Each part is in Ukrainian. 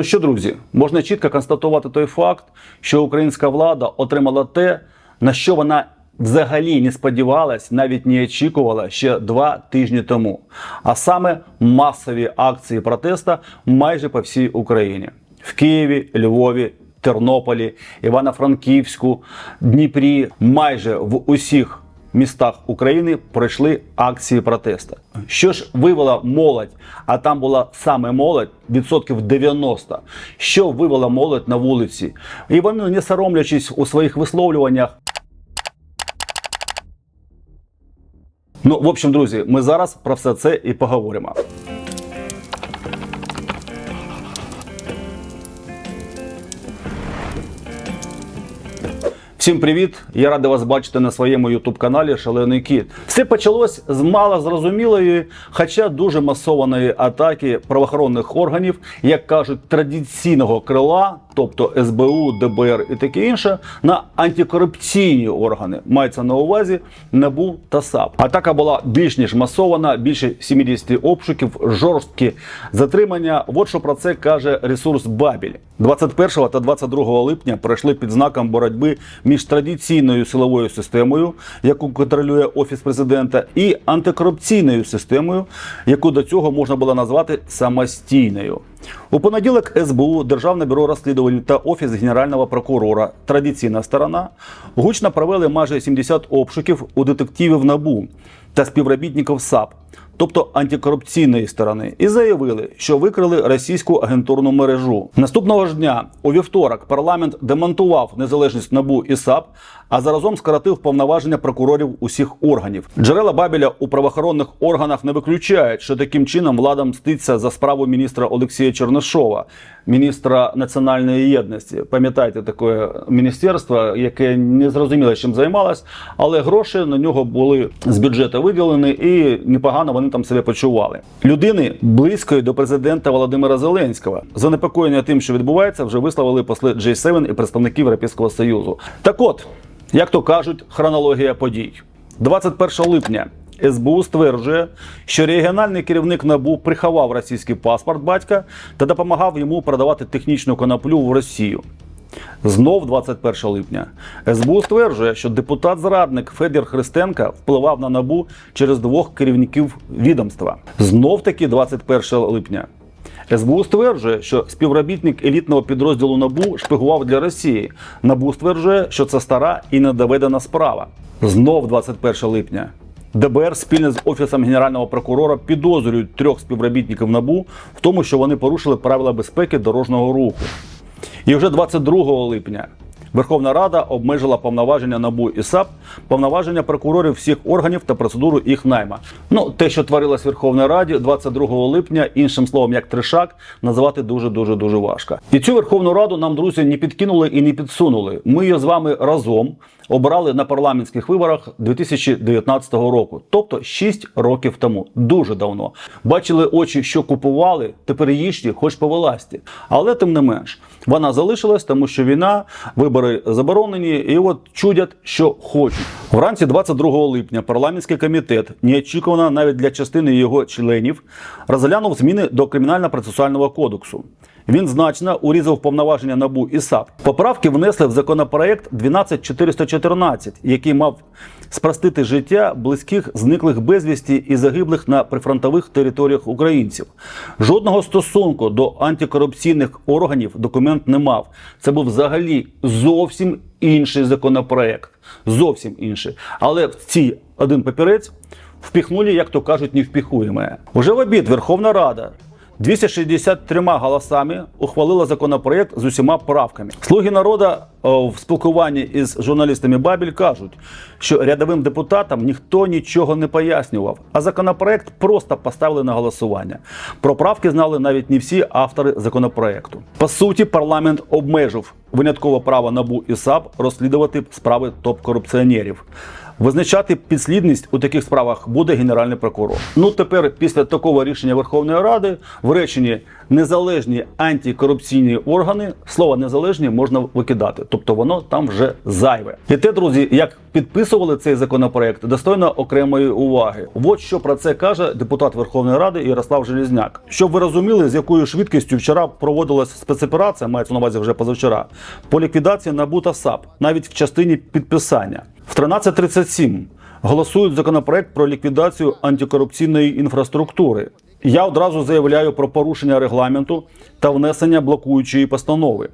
Ну що, друзі, можна чітко констатувати той факт, що українська влада отримала те, на що вона взагалі не сподівалась, навіть не очікувала ще два тижні тому. А саме масові акції протесту майже по всій Україні в Києві, Львові. Тернополі, Івано-Франківську, Дніпрі, майже в усіх містах України пройшли акції протесту. Що ж вивела молодь, а там була саме молодь, відсотків 90. Що вивела молодь на вулиці? І вони, не соромлячись у своїх висловлюваннях. Ну, в общем, друзі, ми зараз про все це і поговоримо. Всім привіт! Я радий вас бачити на своєму ютуб каналі Шалений Кіт. Все почалось з мало зрозумілої, хоча дуже масованої атаки правоохоронних органів, як кажуть, традиційного крила, тобто СБУ, ДБР і таке інше, на антикорупційні органи. Мається на увазі НАБУ та САП. Атака була більш ніж масована, більше 70 обшуків, жорсткі затримання. От що про це каже ресурс Бабіль. 21 та 22 липня пройшли під знаком боротьби між традиційною силовою системою, яку контролює офіс президента, і антикорупційною системою, яку до цього можна було назвати самостійною. У понеділок СБУ, Державне бюро розслідувань та офіс генерального прокурора, традиційна сторона, гучно провели майже 70 обшуків у детективів НАБУ та співробітників САП тобто антикорупційної сторони, і заявили, що викрили російську агентурну мережу. Наступного ж дня, у вівторок, парламент демонтував незалежність НАБУ і САП, а заразом скоротив повноваження прокурорів усіх органів. Джерела Бабіля у правоохоронних органах не виключають, що таким чином влада мститься за справу міністра Олексія Чернишова, міністра національної єдності. Пам'ятаєте таке міністерство, яке не зрозуміло чим займалось, але гроші на нього були з бюджету виділені, і непогано вони там себе почували. Людини близької до президента Володимира Зеленського занепокоєння тим, що відбувається, вже висловили посли J7 і представників Європейського Союзу. Так от, як то кажуть, хронологія подій. 21 липня СБУ стверджує, що регіональний керівник НАБУ приховав російський паспорт батька та допомагав йому продавати технічну коноплю в Росію. Знов 21 липня СБУ стверджує, що депутат-зрадник Федір Христенка впливав на набу через двох керівників відомства. Знов таки 21 липня. СБУ стверджує, що співробітник елітного підрозділу НАБУ шпигував для Росії. НАБУ стверджує, що це стара і недоведена справа. Знов 21 липня. ДБР спільно з офісом генерального прокурора підозрюють трьох співробітників НАБУ в тому, що вони порушили правила безпеки дорожнього руху. І вже 22 липня Верховна Рада обмежила повноваження НАБУ і САП, повноваження прокурорів всіх органів та процедуру їх найма. Ну, те, що творилось в Верховній Раді 22 липня, іншим словом, як тришак, називати дуже дуже дуже важко. І цю Верховну Раду нам, друзі, не підкинули і не підсунули. Ми її з вами разом обрали на парламентських виборах 2019 року, тобто 6 років тому. Дуже давно. Бачили очі, що купували, тепер їжте, хоч по власті. Але тим не менш, вона залишилась, тому що війна, вибори заборонені, і от чудять, що хочуть. Вранці 22 липня парламентський комітет, неочікувано навіть для частини його членів, розглянув зміни до кримінально-процесуального кодексу. Він значно урізав повноваження НАБУ і САП. Поправки внесли в законопроект 12414, який мав спростити життя близьких зниклих безвісті і загиблих на прифронтових територіях українців. Жодного стосунку до антикорупційних органів документ не мав. Це був взагалі зовсім інший законопроект. Зовсім інший. Але в цій один папірець впіхнули, як то кажуть, невпіхуємо. Уже в обід Верховна Рада 263 голосами ухвалила законопроект з усіма правками. Слуги народу в спілкуванні із журналістами Бабіль кажуть, що рядовим депутатам ніхто нічого не пояснював, а законопроект просто поставили на голосування. Про правки знали навіть не всі автори законопроекту. По суті, парламент обмежив виняткове право НАБУ і САП розслідувати справи топ-корупціонерів. Визначати підслідність у таких справах буде генеральний прокурор. Ну тепер, після такого рішення Верховної Ради, в реченні незалежні антикорупційні органи, слово незалежні можна викидати, тобто воно там вже зайве. І те, друзі, як підписували цей законопроект, достойно окремої уваги. От що про це каже депутат Верховної Ради Ярослав Желізняк. Щоб ви розуміли, з якою швидкістю вчора проводилась спецоперація, мається на увазі вже позавчора, по ліквідації НАБУ та САП, навіть в частині підписання. В 13.37 голосують законопроект про ліквідацію антикорупційної інфраструктури. Я одразу заявляю про порушення регламенту та внесення блокуючої постанови.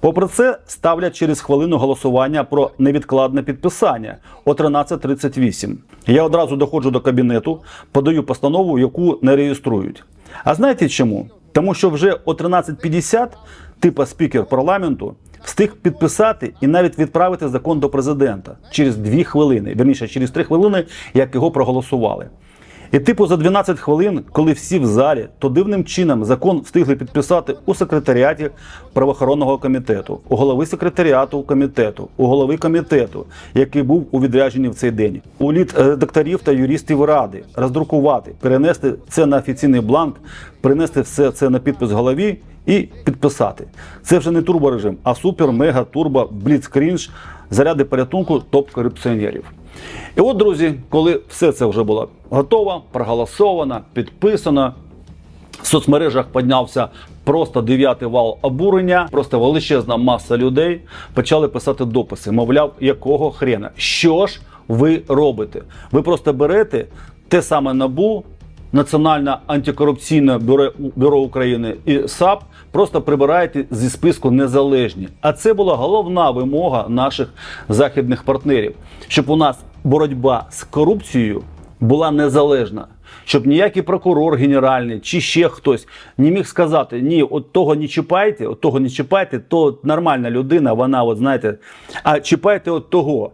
Попри це, ставлять через хвилину голосування про невідкладне підписання о 13.38. Я одразу доходжу до кабінету, подаю постанову, яку не реєструють. А знаєте чому? Тому що вже о 13.50 типа спікер парламенту встиг підписати і навіть відправити закон до президента через 2 хвилини, вірніше, через 3 хвилини, як його проголосували. І типу за 12 хвилин, коли всі в залі, то дивним чином закон встигли підписати у секретаріаті правоохоронного комітету, у голови секретаріату комітету, у голови комітету, який був у відрядженні в цей день, у лід редакторів та юристів ради, роздрукувати, перенести це на офіційний бланк, принести все це на підпис голові і підписати. Це вже не турборежим, а супер, мега, турбо, бліцкрінж, заряди порятунку топ-корупціонерів. І от, друзі, коли все це вже було готово, проголосовано, підписано, в соцмережах піднявся просто дев'ятий вал обурення, просто величезна маса людей почали писати дописи. Мовляв, якого хрена? Що ж ви робите? Ви просто берете те саме набу. Національне антикорупційне бюро, бюро України і САП просто прибираєте зі списку незалежні. А це була головна вимога наших західних партнерів, щоб у нас боротьба з корупцією була незалежна. Щоб ніякий прокурор генеральний чи ще хтось не міг сказати: ні, от того не чіпайте, от того не чіпайте, то нормальна людина, вона, от знаєте, а чіпайте от того.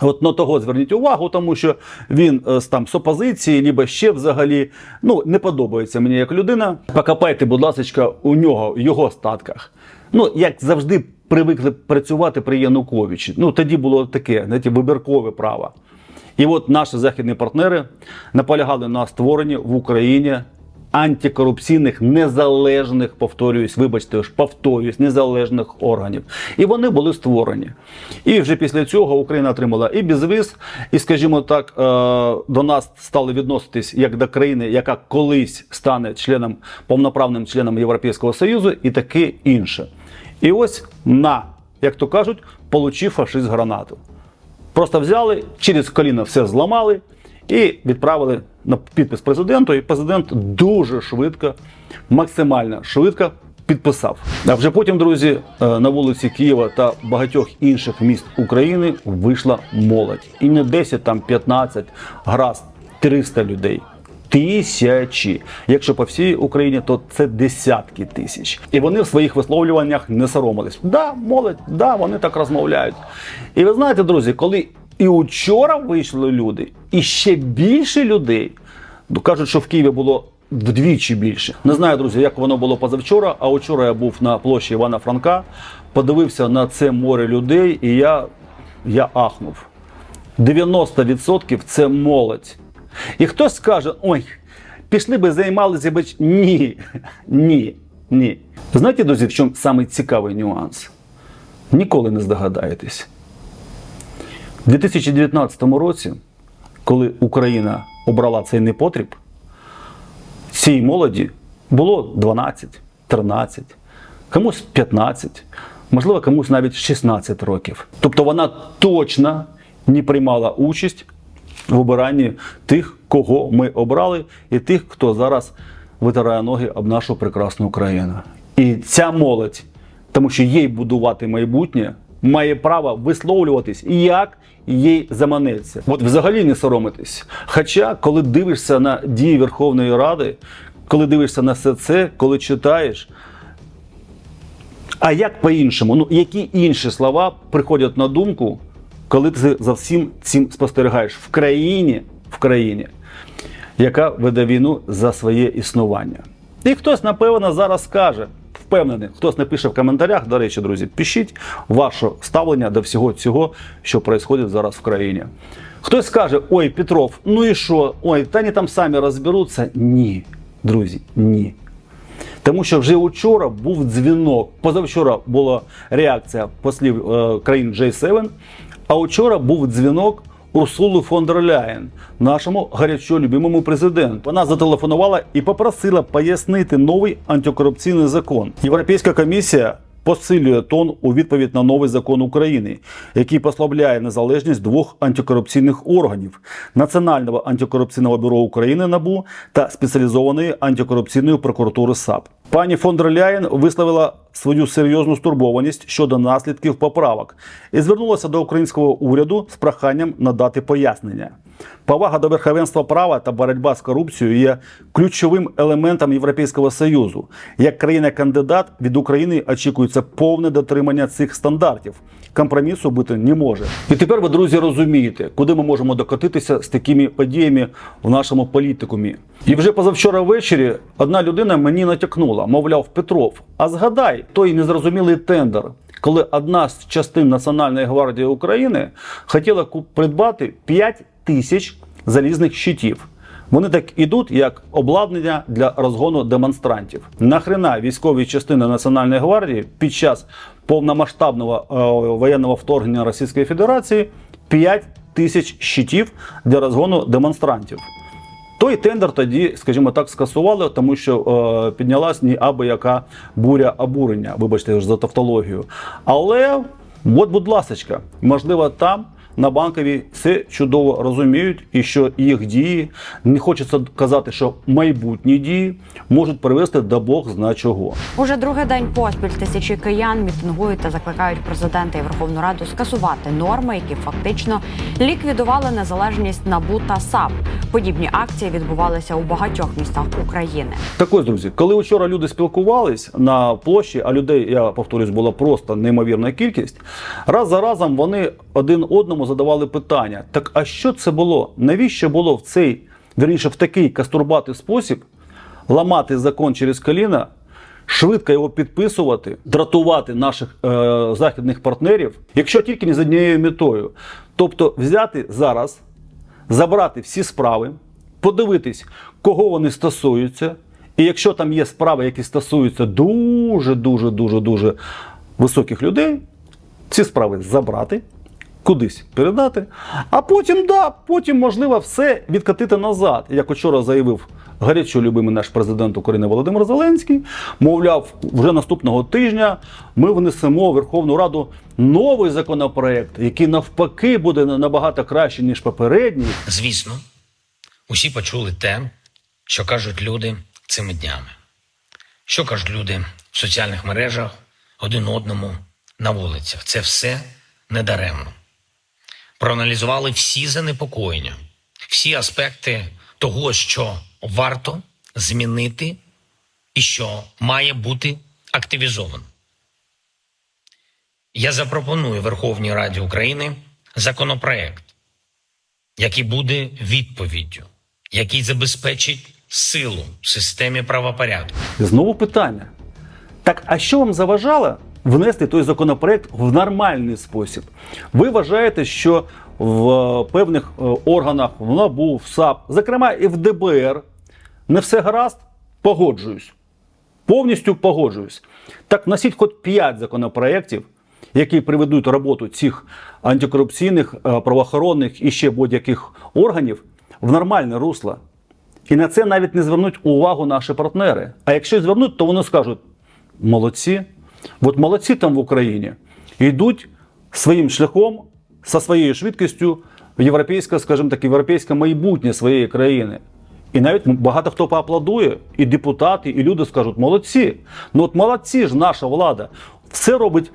От на того зверніть увагу, тому що він е, там з опозиції, либо ще взагалі ну не подобається мені як людина. Покопайте, будь ласка, у нього в його статках. Ну як завжди привикли працювати при Януковичі. Ну тоді було таке, знаєте, вибіркове право. І от наші західні партнери наполягали на створенні в Україні антикорупційних незалежних, повторююсь, вибачте, ж повторююсь, незалежних органів. І вони були створені. І вже після цього Україна отримала і безвіз, і, скажімо так, е, до нас стали відноситись як до країни, яка колись стане членом повноправним членом Європейського Союзу, і таке інше. І ось на, як то кажуть, получив фашист гранату. Просто взяли, через коліно все зламали і відправили на підпис президенту. І президент дуже швидко, максимально швидко підписав. А вже потім, друзі, е, на вулиці Києва та багатьох інших міст України вийшла молодь. І не 10, там 15, гаразд, 300 людей. Тисячі. Якщо по всій Україні, то це десятки тисяч. І вони в своїх висловлюваннях не соромились. Да, молодь, да, вони так розмовляють. І ви знаєте, друзі, коли і учора вийшли люди, і ще більше людей, ну, кажуть, що в Києві було вдвічі більше. Не знаю, друзі, як воно було позавчора, а вчора я був на площі Івана Франка, подивився на це море людей, і я, я ахнув. 90% це молодь. І хтось скаже, ой, пішли би займалися би. Ні, ні, ні. Знаєте, друзі, в чому самий нюанс? Ніколи не здогадаєтесь. У 2019 році, коли Україна обрала цей непотріб, цій молоді було 12, 13, комусь 15, можливо, комусь навіть 16 років. Тобто вона точно не приймала участь в обиранні тих, кого ми обрали, і тих, хто зараз витирає ноги об нашу прекрасну країну. І ця молодь, тому що їй будувати майбутнє, має право висловлюватись, як їй заманеться. От взагалі не соромитись. Хоча, коли дивишся на дії Верховної Ради, коли дивишся на все це, коли читаєш, а як по-іншому? Ну, які інші слова приходять на думку, коли ти за всім цим спостерігаєш в країні, в країні, яка веде війну за своє існування? І хтось, напевно, зараз скаже, впевнений, хтось напише в коментарях, до речі, друзі, пишіть ваше ставлення до всього цього, що відбувається зараз в країні. Хтось скаже, ой, Петров, ну і що? Ой, та вони там самі розберуться. Ні, друзі, ні. Тому що вже вчора був дзвінок. Позавчора була реакція послів е, країн J7, а вчора був дзвінок Урсули фон дер Ляєн, нашому гарячо любимому президенту. Вона зателефонувала і попросила пояснити новий антикорупційний закон. Європейська комісія посилює тон у відповідь на новий закон України, який послабляє незалежність двох антикорупційних органів Національного антикорупційного бюро України НАБУ та спеціалізованої антикорупційної прокуратури САП. Пані фон дер Ляєн висловила свою серйозну стурбованість щодо наслідків поправок і звернулася до українського уряду з проханням надати пояснення. Повага до верховенства права та боротьба з корупцією є ключовим елементом Європейського союзу. Як країна-кандидат від України очікується повне дотримання цих стандартів. Компромісу бути не може. І тепер ви, друзі, розумієте, куди ми можемо докотитися з такими подіями в нашому політикумі. І вже позавчора ввечері одна людина мені натякнула, мовляв, Петров, а згадай той незрозумілий тендер, коли одна з частин Національної гвардії України хотіла придбати 5 тисяч залізних щитів. Вони так ідуть як обладнання для розгону демонстрантів. Нахрена військові частини Національної гвардії під час повномасштабного е, воєнного вторгнення Російської Федерації 5 тисяч щитів для розгону демонстрантів. Той тендер тоді, скажімо так, скасували, тому що е, піднялась ні аби яка буря обурення, вибачте за тавтологію. Але от, будь ласочка, можливо, там на банковій все чудово розуміють, і що їх дії не хочеться казати, що майбутні дії можуть привести до Бог зна чого. Уже другий день поспіль тисячі киян мітингують та закликають президента і Верховну Раду скасувати норми, які фактично ліквідували незалежність НАБУ та САП. Подібні акції відбувалися у багатьох містах України. Так ось, друзі, коли вчора люди спілкувались на площі, а людей, я повторюсь, була просто неймовірна кількість, раз за разом вони один одному задавали питання: так а що це було? Навіщо було в цей, вірніше, в такий кастурбатий спосіб ламати закон через коліна? Швидко його підписувати, дратувати наших е, західних партнерів, якщо тільки не з однією метою. Тобто взяти зараз, забрати всі справи, подивитись, кого вони стосуються. І якщо там є справи, які стосуються дуже, дуже, дуже, дуже високих людей, ці справи забрати, кудись передати, а потім, да, потім можливо все відкатити назад. Як вчора заявив гарячо любимий наш президент України Володимир Зеленський, мовляв, вже наступного тижня ми внесемо в Верховну Раду новий законопроект, який навпаки буде набагато краще ніж попередній. Звісно, усі почули те, що кажуть люди цими днями. Що кажуть люди в соціальних мережах один одному на вулицях. Це все недаремно. Проаналізували всі занепокоєння, всі аспекти того, що варто змінити і що має бути активізовано. Я запропоную Верховній Раді України законопроект, який буде відповіддю, який забезпечить силу в системі правопорядку. Знову питання. Так, а що вам заважало внести той законопроект в нормальний спосіб? Ви вважаєте, що в е, певних е, органах, в НАБУ, в САП, зокрема і в ДБР, не все гаразд? Погоджуюсь. Повністю погоджуюсь. Так носіть хоч 5 законопроєктів, які приведуть роботу цих антикорупційних, е, правоохоронних і ще будь-яких органів в нормальне русло. І на це навіть не звернуть увагу наші партнери. А якщо звернуть, то вони скажуть: молодці, от молодці там в Україні йдуть своїм шляхом, зі своєю швидкістю в європейське, скажімо так, європейське майбутнє своєї країни. І навіть багато хто поаплодує, і депутати, і люди скажуть, молодці. Ну от молодці ж наша влада. Все робить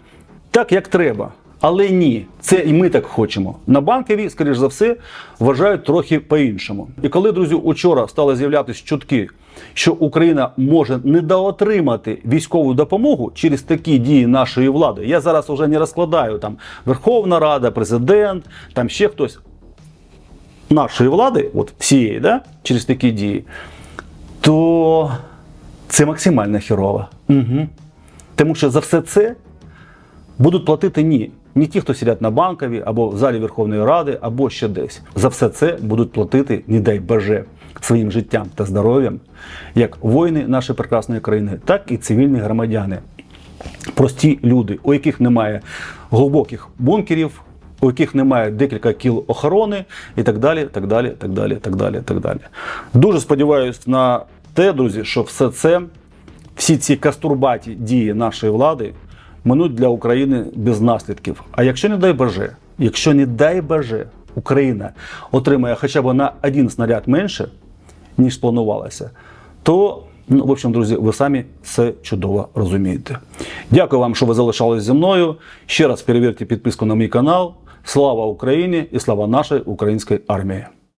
так, як треба. Але ні, це і ми так хочемо. На банкові, скоріш за все, вважають трохи по-іншому. І коли, друзі, учора стали з'являтися чутки, що Україна може недоотримати військову допомогу через такі дії нашої влади, я зараз вже не розкладаю там Верховна Рада, президент, там ще хтось нашої влади, от всієї, да, через такі дії, то це максимально херово. Угу. Тому що за все це будуть платити ні. Не ті, хто сидять на банкові або в залі Верховної Ради, або ще десь. За все це будуть платити, не дай боже, своїм життям та здоров'ям як воїни нашої прекрасної країни, так і цивільні громадяни прості люди, у яких немає глибоких бункерів, у яких немає декілька кіл охорони і так далі. так далі, так далі, так далі, так далі. Дуже сподіваюся на те, друзі, що все це, всі ці кастурбаті дії нашої влади минуть для України без наслідків. А якщо не дай Боже, якщо не дай Боже, Україна отримає хоча б на один снаряд менше, ніж планувалося, то, ну, в общем, друзі, ви самі це чудово розумієте. Дякую вам, що ви залишались зі мною. Ще раз перевірте підписку на мій канал. Слава Україні і слава нашій українській армії!